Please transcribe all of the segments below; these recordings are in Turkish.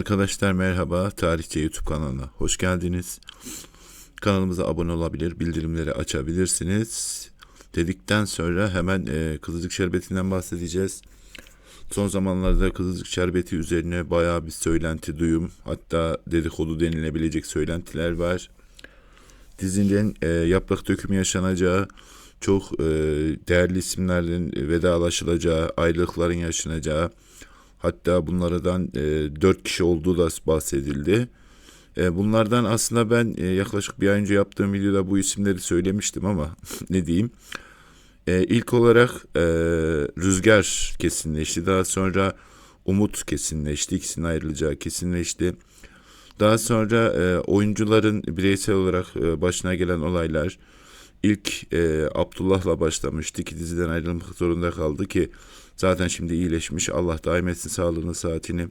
Arkadaşlar merhaba, Tarihçe YouTube kanalına hoş geldiniz. Kanalımıza abone olabilir, bildirimleri açabilirsiniz. Dedikten sonra hemen e, Kızılcık Şerbeti'nden bahsedeceğiz. Son zamanlarda Kızılcık Şerbeti üzerine bayağı bir söylenti duyum, hatta dedikodu denilebilecek söylentiler var. Dizinin e, yaprak dökümü yaşanacağı, çok e, değerli isimlerin vedalaşılacağı, ayrılıkların yaşanacağı, Hatta bunlardan e, 4 kişi olduğu da bahsedildi. E, bunlardan aslında ben e, yaklaşık bir ay önce yaptığım videoda bu isimleri söylemiştim ama ne diyeyim. E, ilk olarak e, Rüzgar kesinleşti. Daha sonra Umut kesinleşti. İkisinin ayrılacağı kesinleşti. Daha sonra e, oyuncuların bireysel olarak e, başına gelen olaylar ilk e, Abdullah'la başlamıştı ki diziden ayrılmak zorunda kaldı ki zaten şimdi iyileşmiş. Allah daim etsin sağlığını saatini.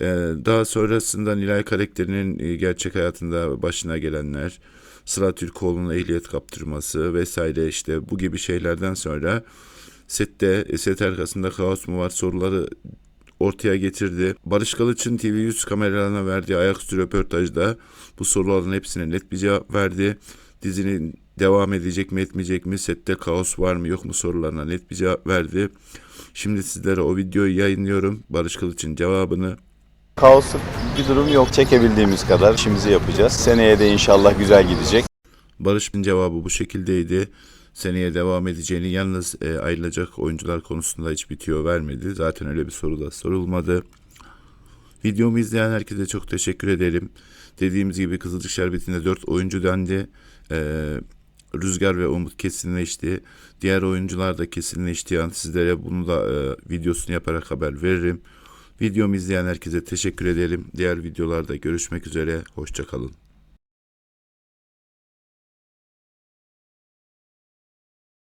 E, daha sonrasında Nilay karakterinin e, gerçek hayatında başına gelenler, Sıla Türkoğlu'nun ehliyet kaptırması vesaire işte bu gibi şeylerden sonra sette e, set arkasında kaos mu var soruları ortaya getirdi. Barış Kalıç'ın TV100 kameralarına verdiği ayaküstü röportajda bu soruların hepsine net bir cevap verdi. Dizinin devam edecek mi etmeyecek mi, sette kaos var mı yok mu sorularına net bir cevap verdi. Şimdi sizlere o videoyu yayınlıyorum. Barış Kılıç'ın cevabını. Kaosluk bir durum yok. Çekebildiğimiz kadar işimizi yapacağız. Seneye de inşallah güzel gidecek. Barış'ın cevabı bu şekildeydi. Seneye devam edeceğini yalnız e, ayrılacak oyuncular konusunda hiç bitiyor vermedi. Zaten öyle bir soru da sorulmadı. Videomu izleyen herkese çok teşekkür ederim. Dediğimiz gibi Kızılcık Şerbeti'nde 4 oyuncu dendi. Ee, Rüzgar ve Umut kesinleşti. Diğer oyuncular da kesinleştiği an sizlere bunu da e, videosunu yaparak haber veririm. Videomu izleyen herkese teşekkür ederim. Diğer videolarda görüşmek üzere. Hoşçakalın.